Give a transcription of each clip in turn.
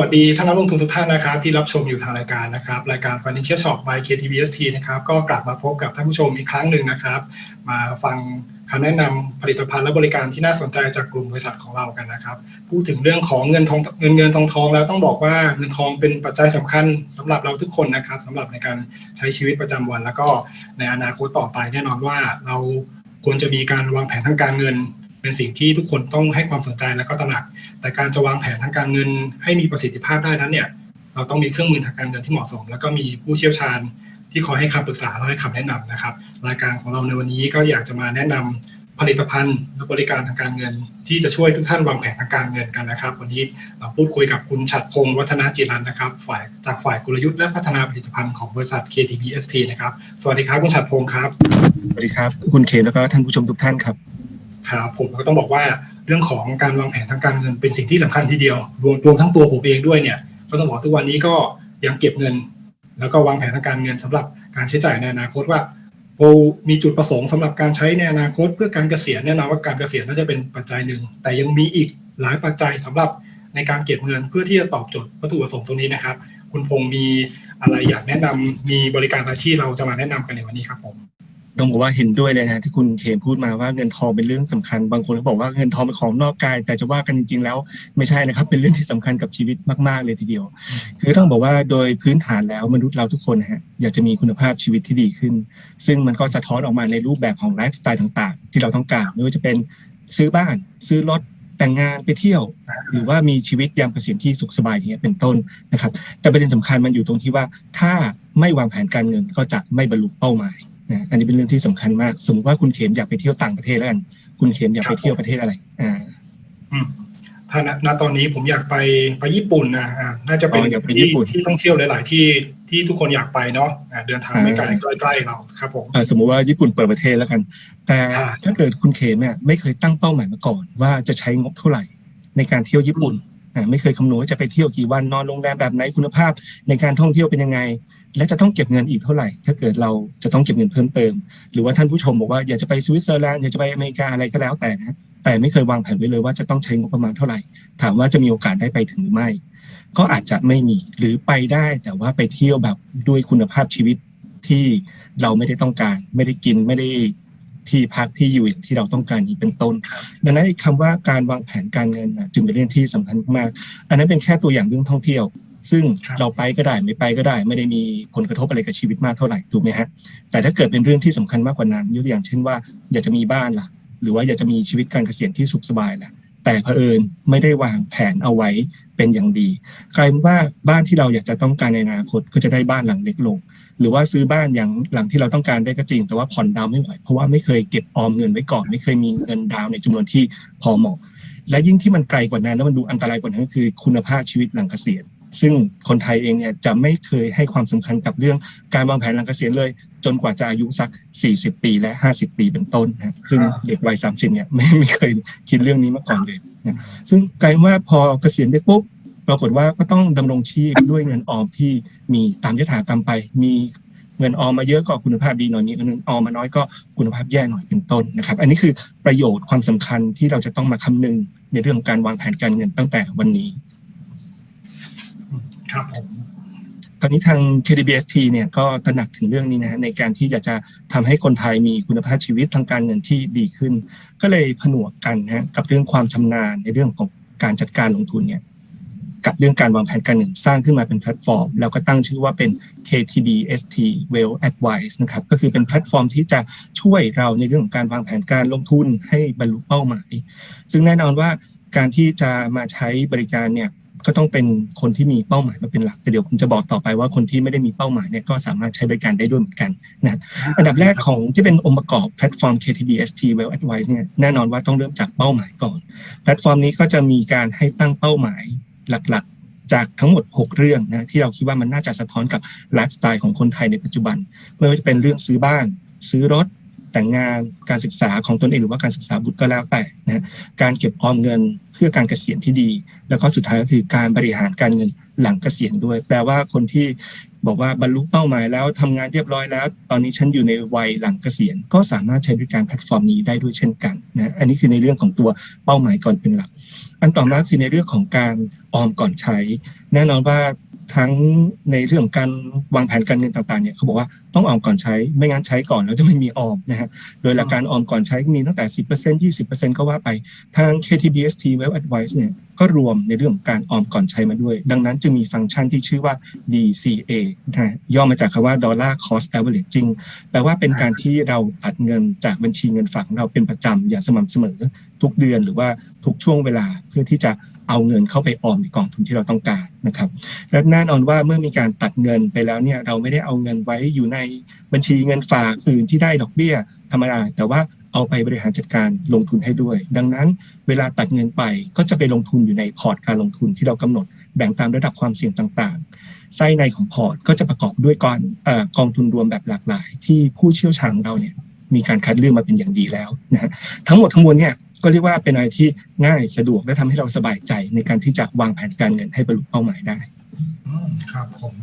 วัสดีท่านนักลงทุนทุกท่านนะครับ ที่รับชมอยู่ทางรายการนะครับ รายการ Financial Shop by KTBST นะครับก็กลับมาพบกับท่านผู้ชมอีกครั้งหนึ่งนะครับ มาฟังคำแนะนำผลิตภัณฑ์และบริการที่น่าสนใจจากกลุ่มบริษัทของเรากันนะครับ พูดถึงเรื่องของเงินทองเงินเงินทองทองแล้วต้องบอกว่าเงินทองเป็นปัจจัยสำคัญสำหรับเราทุกคนนะครับสำหรับในการใช้ชีวิตประจำวัน แล้วก็ในอนาคตต่อไปแน่นอนว่าเราควรจะมีการวางแผนทางการเงิน เป็นสิ่งที่ทุกคนต้องให้ความสนใจและก็ตระหนัก แต่การจะวางแผนทางการเงินให้มีประสิทธิภาพได้นั้นเนี่ยเราต้องมีเครื่องมือทางการเงินที่เหมาะสม แล้วก็มีผู้เชี่ยวชาญที่คอยให้คำปรึกษาและให้คำแนะนำนะครับ รายการของเราในวันนี้ก็อยากจะมาแนะนำผลิตภัณฑ์และบริการทางการเงิน ที่จะช่วยทุกท่านวางแผนทางการเงินกันนะครับ วันนี้เราพูดคุยกับคุณฉัดพงศ์วัฒนาจิรันนะครับ ฝ่ายจากฝ่ายกลยุทธ์และพัฒนาผลิตภัณฑ์ของบริษัท KTBST นะครับ สวัสดีครับคุณฉัดพงศ์ครับ สวัสดีครับคุณเขมแล้วก็ท่านผู้ชมทุกท่านครับ ครับผมก็ต้องบอกว่าเรื่องของการวางแผนทางการเงินเป็นสิ่งที่สำคัญทีเดียวรวมรวมทั้งตัวผมเองด้วยเนี่ยก็ต้องบอกทุกวันนี้ก็ยังเก็บเงิน แล้วก็วางแผนทางการเงินสำหรับการใช้จ่ายในอนาคตว่าเรามีจุดประสงค์สำหรับการใช้ในอนาคต เพื่อการเกษียณแน่นอนว่าการเกษียณน่าจะเป็นปัจจัยหนึ่ง แต่ยังมีอีกหลายปัจจัยสำหรับในการเก็บเงินเพื่อที่จะตอบโจทย์วัตถุประสงค์ตรงนี้นะครับ คุณพงศ์มีอะไรอยากแนะนำมีบริการอะไรที่เราจะมาแนะนำกันในวันนี้ครับผม ต้องบอกว่าเห็นด้วยเลยนะที่คุณเขมพูดมาว่าเงินทองเป็นเรื่องสำคัญ บางคนก็บอกว่าเงินทองเป็นของนอกกาย แต่จะว่ากันจริง ๆ แล้วไม่ใช่นะครับ เป็นเรื่องที่สำคัญกับชีวิตมากๆเลยทีเดียว คือต้องบอกว่าโดยพื้นฐานแล้วมนุษย์เราทุกคนนะฮะอยากจะมีคุณภาพชีวิตที่ดีขึ้น ซึ่งมันก็สะท้อนออกมาในรูปแบบของไลฟ์สไตล์ต่างๆ ที่เราต้องการไม่ว่าจะเป็นซื้อบ้าน ซื้อรถแต่งงานไปเที่ยว หรือว่ามีชีวิตยามเกษียณที่สุขสบายอย่างเงี้ยเป็นต้นนะครับ แต่ประเด็นสำคัญมันอยู่ตรงที่ว่าถ้าไม่วางแผนการเงินก็จะไม่บรรลุเป้าหมาย นะอันนี้เป็นเรื่องที่สำคัญมาก สมมติว่าคุณเขมอยากไปเที่ยวต่างประเทศแล้วกัน คุณเขมอยากไปเที่ยวประเทศอะไร อ่าอืมถ้าณณตอนนี้ผมอยากไปไปญี่ปุ่นนะอ่าน่าจะเป็นอ๋ออยากไปที่ญี่ปุ่นที่ท่องเที่ยวหลาย ๆ ที่ที่ทุกคนอยากไปเนาะอ่าเดินทางไม่ไกลอ่าใกล้ๆเราครับผมอ่าสมมุติว่าญี่ปุ่นเปิดประเทศแล้วกัน แต่ค่ะถ้าเกิดคุณเขมเนี่ยไม่เคยตั้งเป้าหมายมาก่อน ว่าจะใช้งบเท่าไหร่ ในการเที่ยวญี่ปุ่นอ่า ไม่เคยคำนวณว่าจะไปเที่ยวกี่วันนอนโรงแรมแบบไหนคุณภาพในการท่องเที่ยวเป็นยังไง และจะต้องเก็บเงินอีกเท่าไหร่ ถ้าเกิดเราจะต้องเก็บเงินเพิ่มเติม หรือว่าท่านผู้ชมบอกว่าอยากจะไปสวิตเซอร์แลนด์อยากจะไปอเมริกาอะไรก็แล้วแต่นะแต่ไม่เคยวางแผนไว้เลยว่าจะต้องใช้งบประมาณเท่าไหร่ ถามว่าจะมีโอกาสได้ไปถึงหรือไม่ ก็อาจจะไม่มีหรือไปได้แต่ว่าไปเที่ยวแบบด้วยคุณภาพชีวิตที่เราไม่ได้ต้องการ ไม่ได้กินไม่ได้ ที่พักที่อยู่อย่างที่เราต้องการนี้เป็นต้น ดังนั้นไอ้คำว่าการวางแผนการเงินนะจึงเป็นเรื่องที่สำคัญมากๆอันนั้นเป็นแค่ตัวอย่างเรื่องท่องเที่ยว ซึ่งครับเราไปก็ได้ไม่ไปก็ได้ ไม่ได้มีผลกระทบอะไรกับชีวิตมากเท่าไหร่ถูกไหมฮะแต่ถ้าเกิดเป็นเรื่องที่สำคัญมากกว่านั้นยกตัวอย่างเช่นว่า อยากจะมีบ้านล่ะ หรือว่าอยากจะมีชีวิตการเกษียณที่สุขสบายล่ะ แต่เผอิญไม่ได้วางแผนเอาไว้เป็นอย่างดี กลายเป็นว่าบ้านที่เราอยากจะต้องการในอนาคตก็จะได้บ้านหลังเล็กลง หรือว่าซื้อบ้านอย่างหลังที่เราต้องการได้ก็จริง แต่ว่าผ่อนดาวไม่ไหว เพราะว่าไม่เคยเก็บออมเงินไว้ก่อน ไม่เคยมีเงินดาวในจำนวนที่พอเหมาะ และยิ่งที่มันไกลกว่านั้นแล้วมันดูอันตรายกว่านั้นก็คือคุณภาพชีวิตหลังเกษียณ ซึ่งคนไทยเองเนี่ยจะไม่เคยให้ความสำคัญกับเรื่องการวางแผนหลังเกษียณเลย จนกว่าจะอายุสัก 40 ปีและ 50 ปีเป็นต้นนะซึ่งเด็กวัย 30 เนี่ยไม่ไม่เคยคิดเรื่องนี้มาก่อนเลยนะซึ่งกลายเป็นว่าพอเกษียณไปปุ๊บปรากฏว่าก็ต้องดำรงชีพด้วยเงินออมที่มีตามยถากรรมไป มีเงินออมมาเยอะก็คุณภาพดีหน่อยมีเงินออมมาน้อยก็คุณภาพแย่หน่อยเป็นต้นนะครับ อันนี้คือประโยชน์ความสำคัญที่เราจะต้องมาคำนึงในเรื่องของการวางแผนการเงินตั้งแต่วันนี้ ครับผมตอนนี้ทาง KDBST เนี่ยก็ตระหนักถึงเรื่องนี้นะฮะในการที่อยากจะทำให้คนไทยมีคุณภาพชีวิตทางการเงินที่ดีขึ้น ก็เลยผนวกกันนะฮะกับเรื่องความชำนาญในเรื่องของการจัดการลงทุนเนี่ยกับเรื่องการวางแผนการเงินสร้างขึ้นมาเป็นแพลตฟอร์ม แล้วก็ตั้งชื่อว่าเป็น KTBST Well Advice นะครับก็คือเป็นแพลตฟอร์มที่จะช่วยเราในเรื่องของการวางแผนการลงทุนให้บรรลุเป้าหมาย ซึ่งแน่นอนว่าการที่จะมาใช้บริการเนี่ย ก็ต้องเป็นคนที่มีเป้าหมายมาเป็นหลักแต่เดี๋ยวผมจะบอกต่อไปว่าคนที่ไม่ได้มีเป้าหมายเนี่ยก็สามารถใช้บริการได้ด้วยเหมือนกันนะอันดับแรกของที่เป็นองค์ประกอบแพลตฟอร์ม KTBST Well Advice เนี่ยแน่นอนว่าต้องเริ่มจากเป้าหมายก่อน แพลตฟอร์มนี้ก็จะมีการให้ตั้งเป้าหมายหลักๆจากทั้งหมด 6 เรื่องนะที่เราคิดว่ามันน่าจะสะท้อนกับไลฟ์สไตล์ของคนไทยในปัจจุบัน ไม่ว่าจะเป็นเรื่องซื้อบ้าน ซื้อรถ แต่งงานการศึกษาของตนเองหรือว่าการศึกษาบุตรก็แล้วแต่นะการเก็บออมเงินเพื่อการเกษียณที่ดี แล้วก็สุดท้ายก็คือการบริหารการเงินหลังเกษียณด้วย แปลว่าคนที่บอกว่าบรรลุเป้าหมายแล้วทำงานเรียบร้อยแล้ว ตอนนี้ฉันอยู่ในวัยหลังเกษียณ ก็สามารถใช้บริการแพลตฟอร์มนี้ได้ด้วยเช่นกันนะอันนี้คือในเรื่องของตัวเป้าหมายก่อนเป็นหลัก อันต่อมาคือในเรื่องของการออมก่อนใช้ แน่นอนว่า ทั้งในเรื่องการวางแผนการเงินต่างๆเนี่ยเขาบอกว่าต้องออมก่อนใช้ไม่งั้นใช้ก่อนแล้วจะไม่มีออมนะฮะโดยหลักการออมก่อนใช้มีตั้งแต่ 10% 20%ก็ว่าไปทาง KTBST Wealth Advice เนี่ยก็รวมในเรื่องการออมก่อนใช้มาด้วย ดังนั้นจึงมีฟังก์ชันที่ชื่อว่า DCA นะย่อมาจากคำว่า Dollar Cost Averaging แปลว่าเป็นการที่เราตัดเงินจากบัญชีเงินฝากของเราเป็นประจำอย่างสม่ำเสมอทุกเดือนหรือว่าทุกช่วงเวลาเพื่อที่จะ เอาเงินเข้าไปออมในกองทุนที่เราต้องการนะครับและแน่นอนว่าเมื่อมีการตัดเงินไปแล้วเนี่ยเราไม่ได้เอาเงินไว้อยู่ในบัญชีเงินฝากอื่นที่ได้ดอกเบี้ยธรรมดาแต่ว่าเอาไปบริหารจัดการลงทุนให้ด้วย ดังนั้นเวลาตัดเงินไปก็จะไปลงทุนอยู่ในพอร์ตการลงทุนที่เรากำหนดแบ่งตามระดับความเสี่ยงต่างๆ ไส้ในของพอร์ตก็จะประกอบด้วยกองกองทุนรวมแบบหลากหลาย ที่ผู้เชี่ยวชาญของเราเนี่ยมีการคัดเลือกมาเป็นอย่างดีแล้วนะฮะทั้งหมดทั้งมวลเนี่ย ก็เรียกว่าเป็นอะไรที่ง่ายสะดวกและทำให้เราสบายใจในการที่จะวางแผนการเงินให้บรรลุเป้าหมายได้อืมครับผม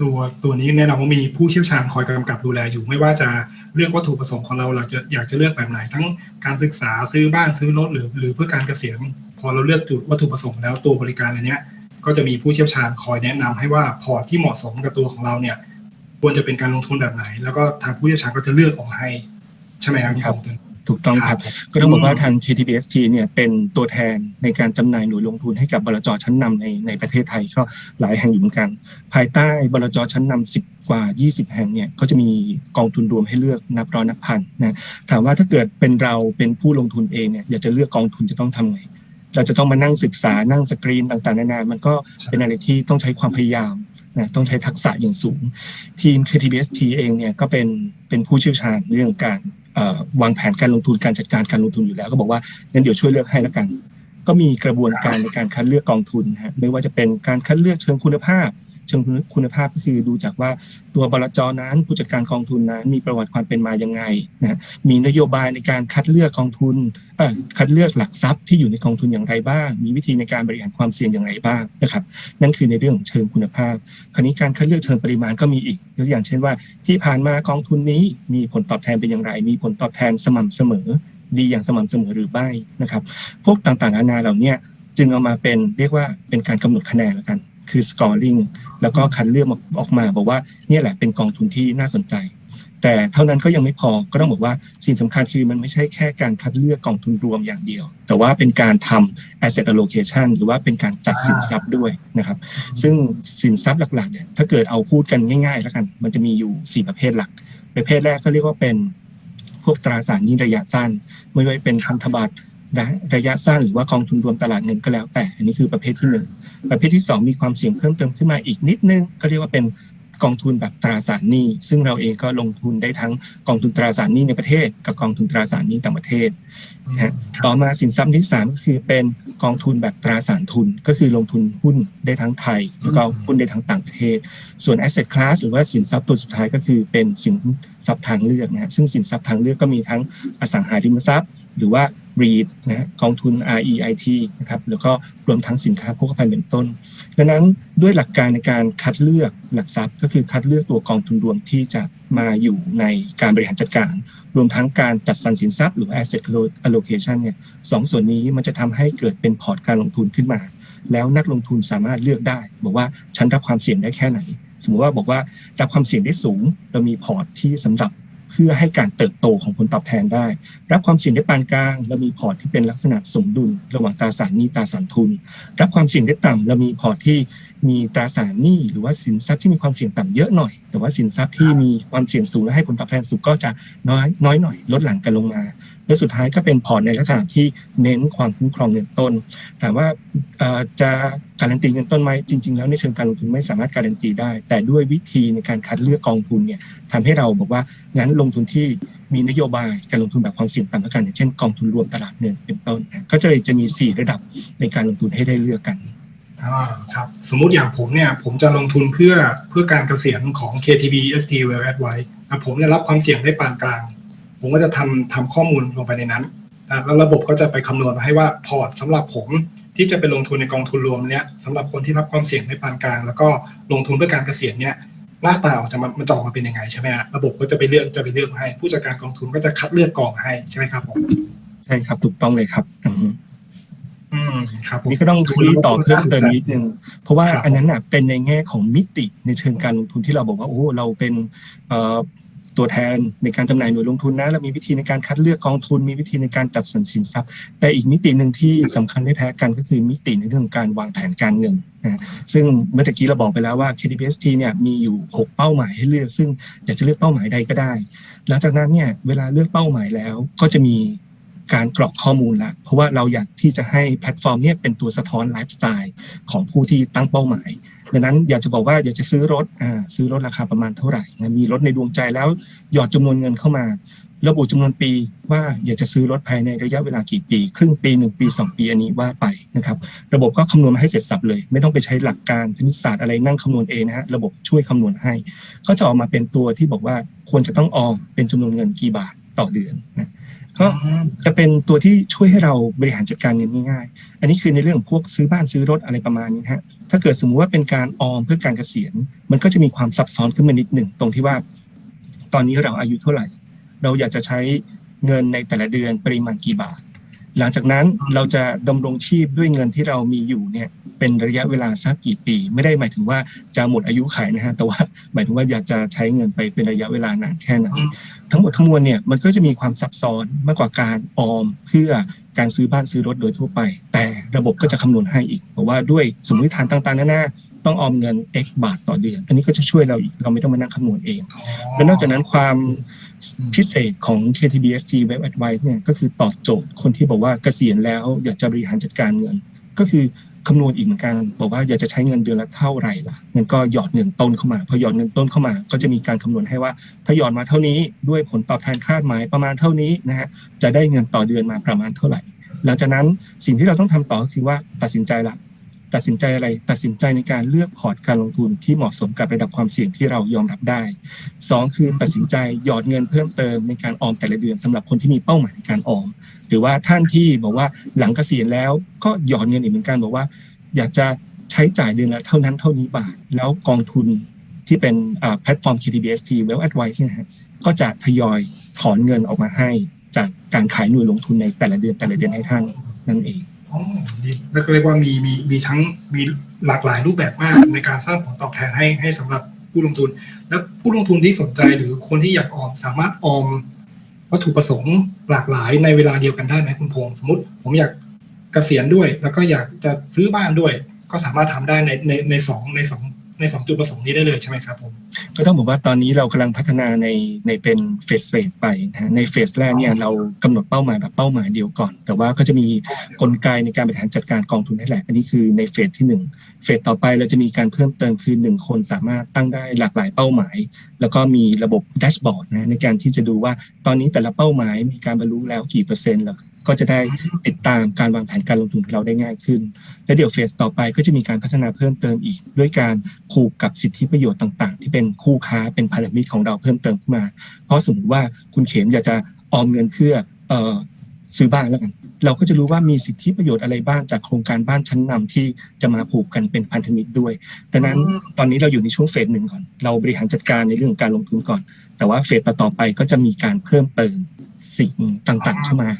ตัวตัวนี้แน่นอนว่ามีผู้เชี่ยวชาญคอยกำกับดูแลอยู่ ไม่ว่าจะเลือกวัตถุประสงค์ของเราเราจะอยากจะเลือกแบบไหน ทั้งการศึกษาซื้อบ้านซื้อรถหรือหรือเพื่อการเกษียณพอเราเลือกจุดวัตถุประสงค์แล้วตัวบริการอันเนี้ยก็จะมีผู้เชี่ยวชาญคอยแนะนำให้ว่าพอร์ตที่เหมาะสมกับตัวของเราเนี่ยควรจะเป็นการลงทุนแบบไหน แล้วก็ทางผู้เชี่ยวชาญก็จะเลือกออกมาให้ใช่ไหมครับครับณปอง ถูกต้องครับ ก็ต้องบอกว่าทาง KTBST เนี่ยเป็นตัวแทนในการจำหน่ายหน่วยลงทุนให้กับบลจชั้นนำในในประเทศไทยก็หลายแห่งอยู่เหมือนกัน ภายใต้บลจชั้นนำ10 กว่า 20 แห่งเนี่ยก็จะมีกองทุนรวมให้เลือกนับร้อยนับพันนะถามว่าถ้าเกิดเป็นเราเป็นผู้ลงทุนเองเนี่ยอยากจะเลือกกองทุนจะต้องทำไงเราจะต้องมานั่งศึกษานั่งสกรีนต่างๆนานามันก็เป็นอะไรที่ต้องใช้ความพยายามนะต้องใช้ทักษะอย่างสูง ทีม KTBST เองเนี่ยก็เป็นเป็นผู้เชี่ยวชาญเรื่องการเอ่อ วางแผนการลงทุนการจัดการการลงทุนอยู่แล้ว ก็บอกว่างั้นเดี๋ยวช่วยเลือกให้แล้วกัน ก็มีกระบวนการในการคัดเลือกกองทุนนะฮะไม่ว่าจะเป็นการคัดเลือกเชิงคุณภาพ เชิงคุณภาพก็คือดูจากว่าตัวบลจนั้นผู้จัดการกองทุนนั้น มีประวัติความเป็นมายังไงนะมีนโยบายในการคัดเลือกกองทุนอ่อคัดเลือกหลักทรัพย์ที่อยู่ในกองทุนอย่างไรบ้าง มีวิธีในการบริหารความเสี่ยงอย่างไรบ้างนะครับ นั่นคือในเรื่องของเชิงคุณภาพ คราวนี้การคัดเลือกเชิงปริมาณก็มีอีกยกตัวอย่างเช่นว่า ที่ผ่านมากองทุนนี้มีผลตอบแทนเป็นอย่างไร มีผลตอบแทนสม่ำเสมอ ดีอย่างสม่ำเสมอหรือไม่นะครับ พวกต่างๆนานาเหล่านี้จึงเอามาเป็นเรียกว่าเป็นการกำหนดคะแนนแล้วกัน คือ scoring แล้วก็คัดเลือกออกมา บอกว่าเนี่ยแหละเป็นกองทุนที่น่าสนใจ แต่เท่านั้นก็ยังไม่พอก็ต้องบอกว่าสิ่งสำคัญคือมันไม่ใช่แค่การคัดเลือกกองทุนรวมอย่างเดียว แต่ว่าเป็นการทำ asset allocation หรือว่าเป็นการจัดสินทรัพย์ด้วยนะครับ ซึ่งสินทรัพย์หลักๆเนี่ยถ้าเกิดเอาพูดกันง่ายๆแล้วกัน มันจะมีอยู่ 4 ประเภทหลัก ประเภทแรกก็เรียกว่าเป็นพวกตราสารนี้ระยะสั้น ไม่ว่าเป็นพันธบัตร นะระยะสั้นหรือว่ากองทุนรวมตลาดเงินก็แล้วแต่ อันนี้คือประเภทที่หนึ่งประเภทที่สองมีความเสี่ยงเพิ่มเติมขึ้นมาอีกนิดนึง ก็เรียกว่าเป็นกองทุนแบบตราสารหนี้ ซึ่งเราเองก็ลงทุนได้ทั้งกองทุนตราสารหนี้ในประเทศ กับกองทุนตราสารหนี้ต่างประเทศนะฮะต่อมาสินทรัพย์ที่สามก็คือเป็นกองทุนแบบตราสารทุน ก็คือลงทุนหุ้นได้ทั้งไทย แล้วก็หุ้นได้ทั้งต่างประเทศ ส่วน asset class หรือว่าสินทรัพย์ตัวสุดท้ายก็คือเป็นสินทรัพย์ทางเลือกนะฮะซึ่งสินทรัพย์ทางเลือกก็มีทั้งอสังหาริมทรัพย์ หรือว่า REIT นะกองทุน REIT นะครับแล้วก็รวมทั้งสินค้าโภคภัณฑ์เป็นต้น ดังนั้นด้วยหลักการในการคัดเลือกหลักทรัพย์ ก็คือคัดเลือกตัวกองทุนรวมที่จะมาอยู่ในการบริหารจัดการ รวมทั้งการจัดสรรสินทรัพย์หรือ asset allocation เนี่ยสองส่วนนี้มันจะทำให้เกิดเป็นพอร์ตการลงทุนขึ้นมา แล้วนักลงทุนสามารถเลือกได้ บอกว่าฉันรับความเสี่ยงได้แค่ไหน สมมติว่าบอกว่ารับความเสี่ยงได้สูง เรามีพอร์ตที่สำหรับ เพื่อให้การเติบโตของผลตอบแทนได้ รับความเสี่ยงได้ปานกลาง เรามีพอร์ตที่เป็นลักษณะสมดุล ระหว่างตราสารหนี้ตราสารทุน รับความเสี่ยงได้ต่ำเรามีพอร์ตที่มีตราสารหนี้หรือว่าสินทรัพย์ที่มีความเสี่ยงต่ำเยอะหน่อย แต่ว่าสินทรัพย์ที่มีความเสี่ยงสูงและให้ผลตอบแทนสูงก็จะน้อยน้อยหน่อยลดหลั่นกันลงมา และสุดท้ายก็เป็นพอร์ตในลักษณะที่เน้นความคุ้มครองเงินต้นถามว่าจะการันตีเงินต้นไหมจริง ๆ แล้วในเชิงการลงทุนไม่สามารถการันตีได้ แต่ด้วยวิธีในการคัดเลือกกองทุนเนี่ยทำให้เราบอกว่างั้นลงทุนที่มีนโยบายการลงทุนแบบความเสี่ยงต่ำกันอย่างเช่นกองทุนรวมตลาดเงินเป็นต้นก็จะเลยจะมี 4 ระดับในการลงทุนให้ได้เลือกกันอ่ครับสมมุติอย่างผมเนี่ยผมจะลงทุนเพื่อเพื่อการเกษียณของ KTB ST Well Advice ผมเนี่ยรับความเสี่ยงได้ปานกลาง ผมก็จะทำทำข้อมูลลงไปในนั้นนะแล้วระบบก็จะไปคำนวณมาให้ว่าพอร์ตสำหรับผมที่จะไปลงทุนในกองทุนรวมเนี้ยสำหรับคนที่รับความเสี่ยงได้ปานกลาง แล้วก็ลงทุนเพื่อการเกษียณเนี่ยหน้าตาออกจะมามันจะออกมาเป็นยังไงใช่ไหมฮะระบบก็จะไปเลือกจะไปเลือกมาให้ ผู้จัดการกองทุนก็จะคัดเลือกกองให้ใช่ไหมครับผมใช่ครับถูกต้องเลยครับอือฮึอืมครับผมนี่ก็ต้องคุยต่อเพิ่มเติมนิดนึงเพราะว่าครับอันนั้นน่ะเป็นในแง่ของมิติในเชิงการลงทุนที่เราบอกว่าโอ้เราเป็นเอ่อ ตัวแทนในการจำหน่ายหน่วยลงทุนนะเรามีวิธีในการคัดเลือกกองทุน มีวิธีในการจัดสรรสินทรัพย์ แต่อีกมิติหนึ่งที่สำคัญไม่แพ้กันก็คือมิติในเรื่องการวางแผนการเงินนะซึ่งเมื่อตะกี้เราบอกไปแล้วว่า KTBST เนี่ยมีอยู่ 6 เป้าหมายให้เลือก ซึ่งอยากจะเลือกเป้าหมายใดก็ได้ หลังจากนั้นเนี่ยเวลาเลือกเป้าหมายแล้วก็จะมีการกรอกข้อมูลละเพราะว่าเราอยากที่จะให้แพลตฟอร์มเนี่ยเป็นตัวสะท้อนไลฟ์สไตล์ของผู้ที่ตั้งเป้าหมาย ดังนั้นอยากจะบอกว่าอยากจะซื้อรถอ่าซื้อรถราคาประมาณเท่าไหร่นะมีรถในดวงใจแล้วหยอดจำนวนเงินเข้ามา ระบุจำนวนปีว่าอยากจะซื้อรถภายในระยะเวลากี่ปี ครึ่งปีหนึ่งปีสองปีอันนี้ว่าไปนะครับระบบก็คำนวณมาให้เสร็จสับเลย ไม่ต้องไปใช้หลักการคณิตศาสตร์อะไรนั่งคำนวณเองนะฮะระบบช่วยคำนวณให้ ก็จะออกมาเป็นตัวที่บอกว่าควรจะต้องออมเป็นจำนวนเงินกี่บาท ต่อเดือนนะก็อืมจะเป็นตัวที่ช่วยให้เราบริหารจัดการเงินง่ายๆ อันนี้คือในเรื่องของพวกซื้อบ้านซื้อรถอะไรประมาณนี้นะฮะ ถ้าเกิดสมมุติว่าเป็นการออมเพื่อการเกษียณ มันก็จะมีความซับซ้อนขึ้นมานิดหนึ่งตรงที่ว่า ตอนนี้เราอายุเท่าไหร่ เราอยากจะใช้เงินในแต่ละเดือนปริมาณกี่บาท หลังจากนั้นเราจะดำรงชีพด้วยเงินที่เรามีอยู่เนี่ยเป็นระยะเวลาสักกี่ปี ไม่ได้หมายถึงว่าจะหมดอายุไขนะฮะแต่ว่าหมายถึงว่าอยากจะใช้เงินไปเป็นระยะเวลานานแค่ไหนทั้งหมดทั้งมวลเนี่ยมันก็จะมีความซับซ้อนมากกว่าการออมเพื่อการซื้อบ้านซื้อรถโดยทั่วไป แต่ระบบก็จะคำนวณให้อีกเพราะว่าด้วยสมมติฐานต่างๆนานา ต้องออมเงิน x บาทต่อเดือน อันนี้ก็จะช่วยเราอีกเราไม่ต้องมานั่งคำนวณเอง และนอกจากนั้นความพิเศษของ KTBSG Web Advice เนี่ยก็คือตอบโจทย์คนที่บอกว่าเกษียณแล้วอยากจะบริหารจัดการเงิน ก็คือคำนวณอีกเหมือนกันบอกว่าอยากจะใช้เงินเดือนละเท่าไหร่ล่ะงั้นก็หยอดเงินต้นเข้ามาพอหยอดเงินต้นเข้ามา ก็จะมีการคำนวณให้ว่า ถ้าหยอดมาเท่านี้ด้วยผลตอบแทนคาดหมายประมาณเท่านี้นะฮะจะได้เงินต่อเดือนมาประมาณเท่าไหร่ หลังจากนั้นสิ่งที่เราต้องทำต่อก็คือว่าตัดสินใจละ ตัดสินใจอะไรตัดสินใจในการเลือกพอร์ตการลงทุนที่เหมาะสมกับระดับความเสี่ยงที่เรายอมรับได้สองคือตัดสินใจหยอดเงินเพิ่มเติมในการออมแต่ละเดือนสำหรับคนที่มีเป้าหมายในการออม หรือว่าท่านที่บอกว่าหลังเกษียณแล้วก็หยอดเงินอีกเหมือนกันบอกว่า อยากจะใช้จ่ายเดือนละเท่านั้นเท่านี้บาท แล้วกองทุนที่เป็นแพลตฟอร์ม KTBST Well Advice เนี่ยฮะก็จะทยอยถอนเงินออกมาให้จากการขายหน่วยลงทุนในแต่ละเดือนแต่ละเดือนให้ท่านนั่นเอง อ๋อดีแล้วก็เรียกว่ามีมีมีทั้งมีหลากหลายรูปแบบมากในการสร้างผลตอบแทนให้ให้สำหรับผู้ลงทุน แล้วผู้ลงทุนที่สนใจหรือคนที่อยากออมสามารถออมวัตถุประสงค์หลากหลายในเวลาเดียวกันได้ไหมคุณพงศ์สมมติ ผมอยากเกษียณด้วย แล้วก็อยากจะซื้อบ้านด้วย ก็สามารถทำได้ในในในสองในสอง ในสองจุดประสงค์นี้ได้เลยใช่ไหมครับผมก็ต้องบอกว่าตอนนี้เรากำลังพัฒนาในในเป็นเฟสเฟสไปนะฮะในเฟสแรกเนี่ยเรากำหนดเป้าหมายแบบเป้าหมายเดียวก่อน แต่ว่าก็จะมีกลไกในการบริหารจัดการกองทุนนั่นแหละ อันนี้คือในเฟสที่หนึ่งเฟสต่อไปเราจะมีการเพิ่มเติมคือหนึ่งคนสามารถตั้งได้หลากหลายเป้าหมาย แล้วก็มีระบบแดชบอร์ดนะในการที่จะดูว่าตอนนี้แต่ละเป้าหมายมีการบรรลุแล้วกี่เปอร์เซ็นต์แล้ว ก็จะได้ติดตามการวางแผนการลงทุนของเราได้ง่ายขึ้น และเดี๋ยวเฟสต่อไปก็จะมีการพัฒนาเพิ่มเติมอีก ด้วยการผูกกับสิทธิประโยชน์ต่าง ๆ ที่เป็นคู่ค้าเป็นพันธมิตรของเราเพิ่มเติมขึ้นมา เพราะสมมติว่าคุณเข็มอยากจะออมเงินเพื่อซื้อบ้านแล้วกันเราก็จะรู้ว่ามีสิทธิประโยชน์อะไรบ้างจากโครงการบ้านชั้นนำที่จะมาผูกกันเป็นพันธมิตรด้วยดังนั้นตอนนี้เราอยู่ในช่วงเฟสหนึ่งก่อน เราบริหารจัดการในเรื่องของการลงทุนก่อน แต่ว่าเฟสต่อไปก็จะมีการเพิ่มเติมสิ่งต่างๆเข้ามา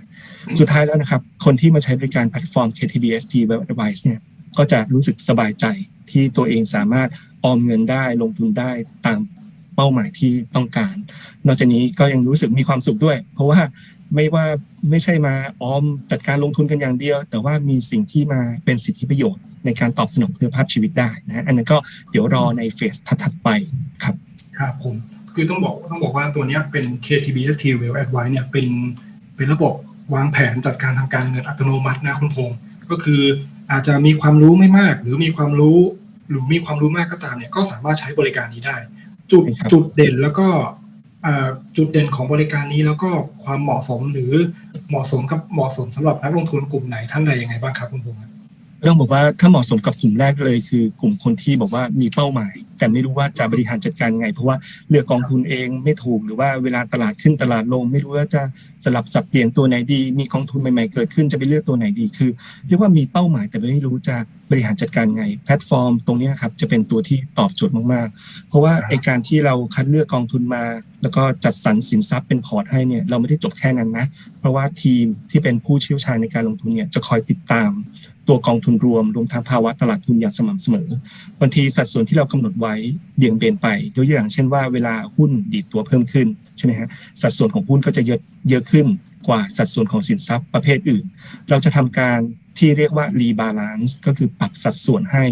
สุดท้ายแล้วนะครับ คนที่มาใช้บริการแพลตฟอร์ม KTBST Web Advice เนี่ยก็จะรู้สึกสบายใจที่ตัวเองสามารถออมเงินได้ลงทุนได้ตามเป้าหมายที่ต้องการ นอกจากนี้ก็ยังรู้สึกมีความสุขด้วย เพราะว่าไม่ว่าไม่ใช่มาออมจัดการลงทุนกันอย่างเดียว แต่ว่ามีสิ่งที่มาเป็นสิทธิประโยชน์ ในการตอบสนองคุณภาพชีวิตได้นะอันนั้นก็เดี๋ยวรอในเฟสถัดๆไปครับครับผมคือต้องบอกต้องบอกว่าตัวนี้เป็น KTBST Well Advice เนี่ยเป็นเป็นระบบ วางแผนจัดการทางการเงินอัตโนมัตินะคุณพงศ์ก็คืออาจจะมีความรู้ไม่มาก หรือมีความรู้ หรือมีความรู้มากก็ตามเนี่ยก็สามารถใช้บริการนี้ได้ จุดใช่ครับจุดเด่นแล้วก็อ่าจุดเด่นของบริการนี้แล้วก็ความเหมาะสมหรือเหมาะสมกับเหมาะสมสำหรับนักลงทุนกลุ่มไหนท่านใดยังไงบ้างครับคุณพงศ์ต้องบอกว่าถ้าเหมาะสมกับกลุ่มแรกเลย คือกลุ่มคนที่บอกว่ามีเป้าหมาย แต่ไม่รู้ว่าจะบริหารจัดการไง เพราะว่าเลือกกองทุนเองไม่ถูกหรือว่าเวลาตลาดขึ้นตลาดลง ไม่รู้ว่าจะสลับสับเปลี่ยนตัวไหนดี มีกองทุนใหม่ๆเกิดขึ้นจะไปเลือกตัวไหนดีคือ เรียกว่ามีเป้าหมายแต่ไม่รู้จะบริหารจัดการไง แพลตฟอร์ม ตรงนี้ครับจะเป็นตัวที่ตอบโจทย์มากๆ เพราะว่าไอการที่เราคัดเลือกกองทุนมา แล้วก็จัดสรรสินทรัพย์เป็นพอร์ตให้เนี่ยเราไม่ได้จบแค่นั้นนะ เพราะว่าทีมที่เป็นผู้เชี่ยวชาญในการลงทุนเนี่ยจะคอยติดตาม ตัวกองทุนรวมรวมทั้งภาวะตลาดทุนอย่างสม่ำเสมอบางทีสัดส่วนที่เรากำหนดไว้เบี่ยงเบนไปยกตัวอย่างเช่นว่าเวลาหุ้นดีดตัวเพิ่มขึ้นใช่ไหมฮะสัดส่วนของหุ้นก็จะเยอะเยอะขึ้นกว่าสัดส่วนของสินทรัพย์ประเภทอื่น เราจะทำการที่เรียกว่ารีบาลานซ์ก็คือปรับสัดส่วนให้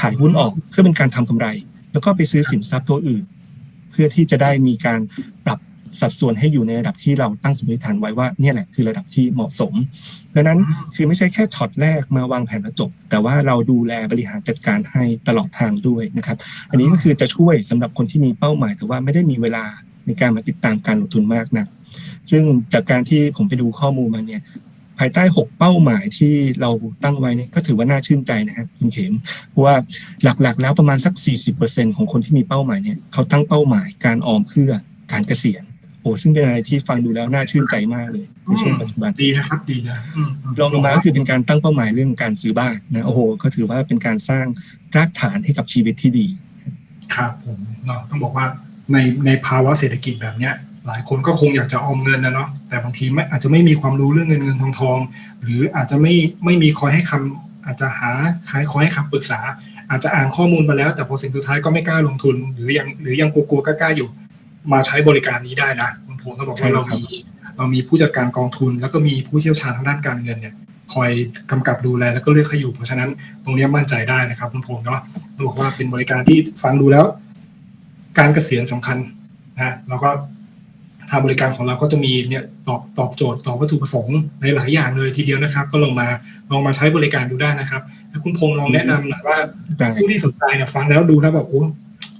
ขายหุ้นออกเพื่อเป็นการทำกำไร แล้วก็ไปซื้อสินทรัพย์ตัวอื่น เพื่อที่จะได้มีการปรับ สัดส่วนให้อยู่ในระดับที่เราตั้งสมมติฐานไว้ว่าเนี่ยแหละคือระดับที่เหมาะสมดังนั้นคือไม่ใช่แค่ช็อตแรกมาวางแผนแล้วจบ แต่ว่าเราดูแลบริหารจัดการให้ตลอดทางด้วยนะครับ อันนี้ก็คือจะช่วยสำหรับคนที่มีเป้าหมาย แต่ว่าไม่ได้มีเวลาในการมาติดตามการลงทุนมากนะซึ่งจากการที่ผมไปดูข้อมูลมาเนี่ยภายใต้ 6 เป้าหมายที่เราตั้งไว้เนี่ยก็ถือว่าน่าชื่นใจนะครับคุณเข็มเพราะว่าหลักๆ แล้วประมาณสัก 40%ของคนที่มีเป้าหมายเนี่ยเขาตั้งเป้าหมายการออมเพื่อการเกษียณ โอ้ซึ่งเป็นอะไรที่ฟังดูแล้วน่าชื่นใจมากเลยในช่วงปัจจุบันดีนะครับดีนะอืมมรองลงมาก็คือเป็นการตั้งเป้าหมายเรื่องการซื้อบ้านนะโอ้โห ก็ถือว่าเป็นการสร้างรากฐานให้กับชีวิตที่ดีครับผมเนาะต้องบอกว่าในในภาวะเศรษฐกิจแบบเนี้ย หลายคนก็คงอยากจะออมเงินนะเนาะแต่บางทีไม่อาจจะไม่มีความรู้เรื่องเงินเงินทองทอง หรืออาจจะไม่ไม่มีคอยให้คำอาจจะหาใครคอยให้คำปรึกษา อาจจะอ่านข้อมูลมาแล้ว แต่พอสิ่งสุดท้ายก็ไม่กล้าลงทุน หรือยังหรือยังกลัวๆกล้าๆอยู่ มาใช้บริการนี้ได้นะคุณภูมิต้องบอกว่าใช่เราครับมีเรามีผู้จัดการกองทุน แล้วก็มีผู้เชี่ยวชาญทางด้านการเงินเนี่ยคอยกำกับดูแลแล้วก็เลือกให้อยู่เพราะฉะนั้นตรงเนี้ยมั่นใจได้นะครับคุณภูมิเนาะต้องบอกว่าเป็นบริการที่ฟังดูแล้ว การเกษียณสำคัญนะแล้วก็ทางบริการของเราก็จะมีเนี่ยตอบตอบโจทย์ตอบวัตถุประสงค์ในหลายอย่างเลยทีเดียวนะครับ ก็ลองมาลองมาใช้บริการดูได้นะครับแล้วคุณพงษ์ลองแนะนำหน่อยว่าได้ผู้ที่สนใจเนี่ยฟังแล้วดูแล้วแบบโอ้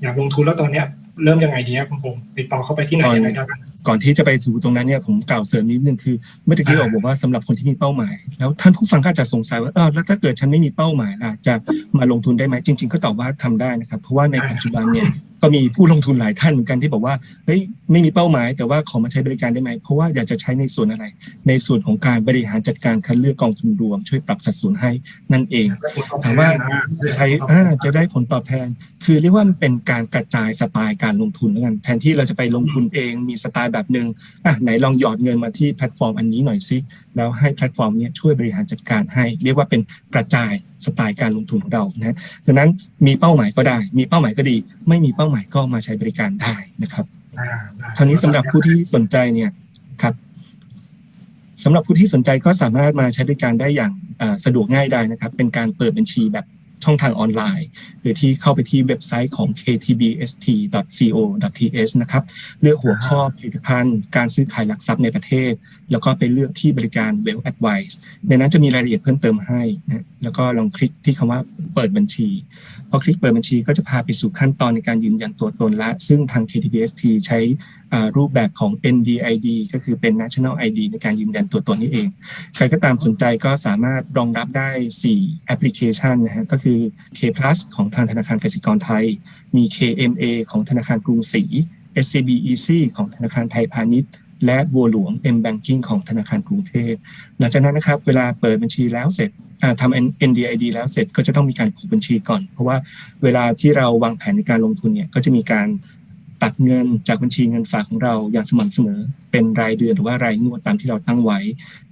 อยากลงทุนแล้วตอนเนี้ย เริ่มยังไงดีครับคุณพงษ์ติดต่อเข้าไปที่ไหนยังไงได้บ้าง ก่อนที่จะไปสู่ตรงนั้นเนี่ยผมกล่าวเสริมนิดนึงคือเมื่อตะกี้อ่าเราบอกว่าสำหรับคนที่มีเป้าหมาย แล้วท่านผู้ฟังก็อาจจะสงสัยว่าเออแล้วถ้าเกิดฉันไม่มีเป้าหมายล่ะจะมาลงทุนได้ไหมจริง ๆ ก็ตอบว่าทำได้นะครับ เพราะว่าในปัจจุบันเนี่ยก็มีผู้ลงทุนหลายท่านเหมือนกันที่บอกว่าเฮ้ยไม่มีเป้าหมาย แต่ว่าขอมาใช้บริการได้ไหมเพราะว่าอยากจะใช้ในส่วนอะไร ในส่วนของการบริหารจัดการคัดเลือกกองทุนรวม ช่วยปรับสัดส่วนให้นั่นเองถามว่าใช้อ่าจะได้ผลตอบแทน คือเรียกว่ามันเป็นการกระจายสไตล์การลงทุนแล้วกันแทนที่เราจะไปลงทุนเองมีสไตล์แบบหนึ่งอะไหนลองหยอดเงินมาที่แพลตฟอร์มอันนี้หน่อยซิแล้วให้แพลตฟอร์มเนี้ยช่วยบริหารจัดการให้ เรียกว่าเป็นกระจายสไตล์การลงทุนของเรานะดังนั้นมีเป้าหมายก็ได้ มีเป้าหมายก็ดี ไม่มีเป้าหมายก็มาใช้บริการได้นะครับคราวนี้สำหรับผู้ที่สนใจเนี่ยครับสำหรับผู้ที่สนใจก็สามารถมาใช้บริการได้อย่างอ่าสะดวกง่ายได้นะครับ เป็นการเปิดบัญชีแบบ ช่องทางออนไลน์ หรือที่เข้าไปที่เว็บไซต์ของ ktbst.co.th นะครับเลือกหัวข้อผลิตภัณฑ์การซื้อขายหลักทรัพย์ในประเทศ แล้วก็ไปเลือกที่บริการ Well Advice ในนั้นจะมีรายละเอียดเพิ่มเติมให้นะแล้วก็ลองคลิกที่คำว่าเปิดบัญชี พอคลิกเปิดบัญชีก็จะพาไปสู่ขั้นตอนในการยืนยันตัวตนละ ซึ่งทาง KTBST ใช้ รูปแบบของ NDID ก็คือเป็น National ID ในการยืนยันตัวตนนี่เอง ใครก็ตามสนใจก็สามารถรองรับได้ 4 แอปพลิเคชันนะฮะก็คือ K Plus ของทางธนาคารกสิกรไทย มี KMA ของธนาคารกรุงศรี SCB Easy ของธนาคารไทยพาณิชย์และบัวหลวง M Banking ของธนาคารกรุงเทพหลังจากนั้นนะครับ เวลาเปิดบัญชีแล้วเสร็จทำ NDID แล้วเสร็จก็จะต้องมีการผูกบัญชีก่อน เพราะว่าเวลาที่เราวางแผนในการลงทุนเนี่ยก็จะมีการ ตัดเงินจากบัญชีเงินฝากของเราอย่างสม่ำเสมอ เป็นรายเดือนหรือว่ารายงวดตามที่เราตั้งไว้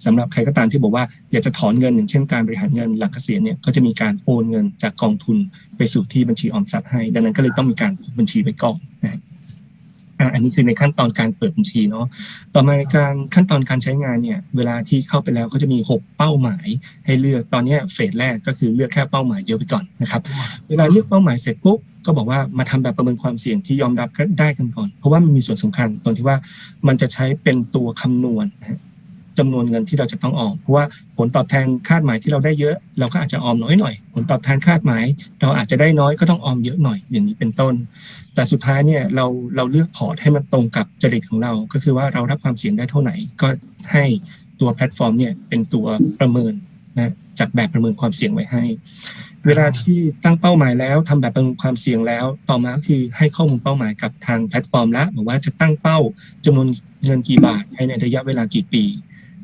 สำหรับใครก็ตามที่บอกว่าอยากจะถอนเงินอย่างเช่นการบริหารเงินหลังเกษียณเนี่ยก็จะมีการโอนเงินจากกองทุนไปสู่ที่บัญชีออมทรัพย์ให้ ดังนั้นก็เลยต้องมีการบัญชีไว้ก่อนนะอันนี้คือในขั้นตอนการเปิดบัญชีเนาะ ต่อมาในการขั้นตอนการใช้งานเนี่ย เวลาที่เข้าไปแล้วก็จะมี 6 เป้าหมายให้เลือก ตอนนี้เฟสแรกก็คือเลือกแค่เป้าหมายเดียวไปก่อนนะครับ เวลาเลือกเป้าหมายเสร็จปุ๊บ ก็บอกว่ามาทำแบบประเมินความเสี่ยงที่ยอมรับได้กันก่อน เพราะว่ามันมีส่วนสำคัญตรงที่ว่ามันจะใช้เป็นตัวคำนวณนะฮะจำนวนเงินที่เราจะต้องออมเพราะว่าผลตอบแทนคาดหมายที่เราได้เยอะ เราก็อาจจะออมน้อยหน่อย ผลตอบแทนคาดหมาย เราอาจจะได้น้อยก็ต้องออมเยอะหน่อยอย่างนี้เป็นต้น แต่สุดท้ายเนี่ยเราเราเลือกพอร์ตให้มันตรงกับจริตของเรา ก็คือว่าเรารับความเสี่ยงได้เท่าไหร่ก็ให้ตัวแพลตฟอร์มเนี่ยเป็นตัวประเมินนะจากแบบประเมินความเสี่ยงไว้ให้ เวลาที่ตั้งเป้าหมายแล้วทำแบบประเมินความเสี่ยงแล้ว ต่อมาคือให้ข้อมูลเป้าหมายกับทางแพลตฟอร์มแล้วบอกว่าจะตั้งเป้าจำนวนเงินกี่บาทภายในระยะเวลากี่ปี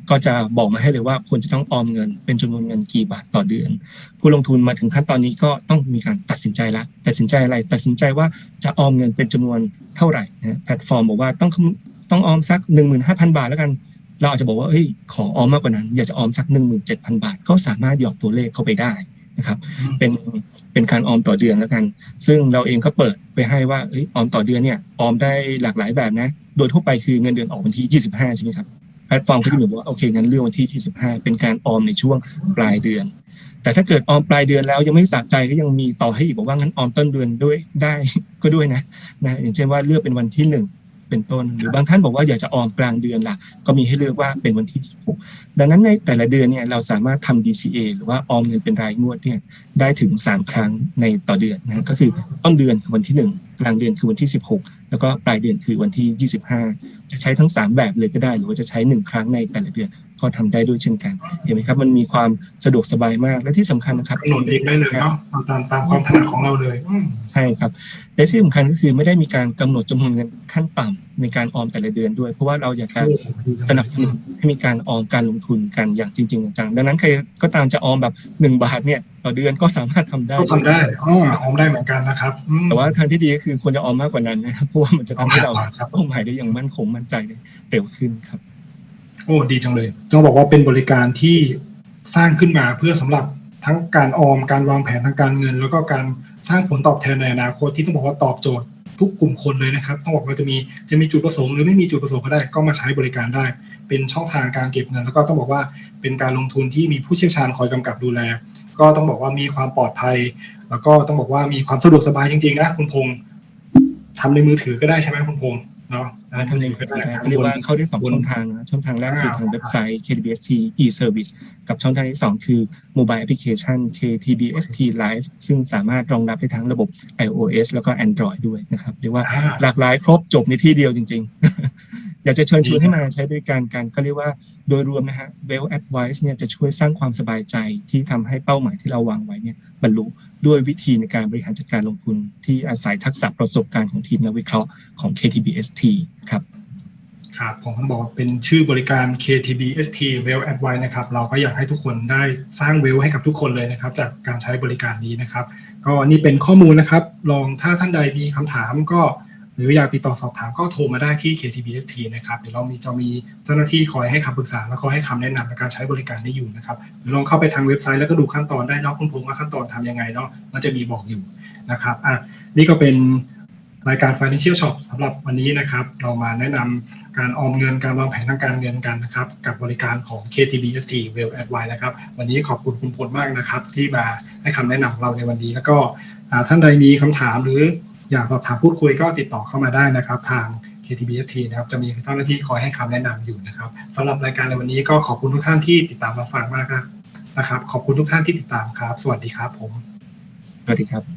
ก็จะบอกมาให้เลยว่าควรจะต้องออมเงิน เป็นจำนวนเงินกี่บาทต่อเดือน ผู้ลงทุนมาถึงขั้นตอนนี้ก็ต้องมีการตัดสินใจละตัดสินใจอะไรตัดสินใจว่าจะออมเงินเป็นจำนวนเท่าไหร่นะแพลตฟอร์มบอกว่าต้องต้องออมสัก 15,000 บาทแล้วกันเราอาจจะบอกว่าเฮ้ยขอออมมากกว่านั้น อยากจะออมสัก 17,000 บาท ก็สามารถหยอกตัวเลขเข้าไปได้ นะครับเป็นเป็นการออมต่อเดือนแล้วกัน ซึ่งเราเองก็เปิดไปให้ว่าเอ้ยออมต่อเดือนเนี่ยออมได้หลากหลายแบบนะ โดยทั่วไปคือเงินเดือนออกวันที่ 25 ใช่ไหมครับแพลตฟอร์มก็จะบอกว่าโอเคงั้นเลือกวันที่ 25 เป็นการออมในช่วงปลายเดือน แต่ถ้าเกิดออมปลายเดือนแล้วยังไม่สะใจก็ยังมีต่อให้อีกบอกว่างั้นออมต้นเดือนด้วยได้ก็ด้วยนะนะอย่างเช่นว่าเลือกเป็นวันที่หนึ่ง เป็นต้น หรือบางท่านบอกว่าอยากจะออมกลางเดือนล่ะ ก็มีให้เลือกว่าเป็นวันที่ 16 ดังนั้นในแต่ละเดือนเนี่ยเราสามารถทำ DCA หรือว่าออมเงินเป็นรายงวดเนี่ยได้ถึง 3 ครั้งในต่อเดือนนะก็คือต้นเดือนคือวันที่ 1 กลางเดือนคือวันที่ 16 แล้วก็ปลายเดือนคือวันที่ 25 จะใช้ทั้ง 3 แบบเลยก็ได้ หรือว่าจะใช้ 1 ครั้งในแต่ละเดือน ก็ทำได้ด้วยเช่นกัน เห็นไหมครับมันมีความสะดวกสบายมากและที่สำคัญนะครับกำหนดเองได้เลยเนาะเอาตามตามความถนัดของเราเลยอืมใช่ครับ และที่สำคัญก็คือไม่ได้มีการกำหนดจำนวนเงินขั้นต่ำในการออมแต่ละเดือนด้วย เพราะว่าเราอยากจะสนับสนุนให้มีการออมการลงทุนกันอย่างจริงๆจังๆดังนั้นใครก็ตามจะออมแบบหนึ่งบาทเนี่ยต่อเดือนก็สามารถทำได้ก็ทำได้อ๋อออมได้เหมือนกันนะครับอืมแต่ว่าทางที่ดีก็คือควรจะออมมากกว่านั้นนะครับเพราะว่ามันจะทำให้เราครับเป้าหมายได้อย่างมั่นคงมั่นใจได้เร็วขึ้นครับ โอ้ดีจังเลย ต้องบอกว่าเป็นบริการที่สร้างขึ้นมาเพื่อสำหรับทั้งการออมการวางแผนทางการเงิน แล้วก็การสร้างผลตอบแทนในอนาคตที่ต้องบอกว่าตอบโจทย์ทุกกลุ่มคนเลยนะครับ ต้องบอกว่าจะมีจะมีจุดประสงค์หรือไม่มีจุดประสงค์ก็ได้ก็มาใช้บริการได้ เป็นช่องทางการเก็บเงิน แล้วก็ต้องบอกว่าเป็นการลงทุนที่มีผู้เชี่ยวชาญคอยกำกับดูแล ก็ต้องบอกว่ามีความปลอดภัย แล้วก็ต้องบอกว่ามีความสะดวกสบายจริงๆนะคุณพงษ์ทำในมือถือก็ได้ใช่ไหมคุณพงษ์ เนาะทำในก็ได้เรียกว่าเข้าได้สองช่องทางนะช่องทางแรกคือทางเว็บไซต์ KTBST e-service กับช่องทางที่สองคือ mobile application KTBST Live ซึ่งสามารถรองรับได้ทั้งระบบ iOS แล้วก็ Android ด้วยนะครับเรียกว่าอ่าหลากหลายครบจบในที่เดียวจริง ๆ อยากจะเชิญชวนให้มาใช้บริการกันก็เรียกว่าโดยรวมนะฮะ Well Advice เนี่ยจะช่วยสร้างความสบายใจที่ทำให้เป้าหมายที่เราวางไว้เนี่ยบรรลุด้วยวิธีในการบริหารจัดการลงทุน ที่อาศัยทักษะประสบการณ์ของทีมนักวิเคราะห์ของ KTBST ครับครับผมต้องบอกว่าเป็นชื่อบริการ KTBST Well Advice นะครับ เราก็อยากให้ทุกคนได้สร้างเวลให้กับทุกคนเลยนะครับ จากการใช้บริการนี้นะครับ ก็นี่เป็นข้อมูลนะครับ ลองถ้าท่านใดมีคำถามก็ หรืออยากติดต่อสอบถามก็โทรมาได้ที่ KTBST นะครับเดี๋ยวเรามีจะมีเจ้าหน้าที่คอยให้คำปรึกษา และคอยให้คำแนะนำในการใช้บริการนี้อยู่นะครับหรือลองเข้าไปทางเว็บไซต์แล้วก็ดูขั้นตอนได้เนาะคุณพงษ์ว่าขั้นตอนทำยังไงเนาะมันจะมีบอกอยู่นะครับอะนี่ก็เป็นรายการ Financial Shop สำหรับวันนี้นะครับ เรามาแนะนำการออมเงินการวางแผนทางการเงินกันนะครับ กับบริการของ KTBST Well Advice นะครับ วันนี้ขอบคุณคุณพลมากนะครับ ที่มาให้คำแนะนำเราในวันนี้ แล้วก็ท่านใดมีคำถามหรือ อยากสอบถามพูดคุยก็ติดต่อเข้ามาได้นะครับ ทาง KTBST นะครับจะมีเจ้าหน้าที่คอยให้คำแนะนำอยู่นะครับสำหรับรายการในวันนี้ก็ขอบคุณทุกท่านที่ติดตามมาฟังมากนะครับ ขอบคุณทุกท่านที่ติดตามครับ สวัสดีครับผม สวัสดีครับ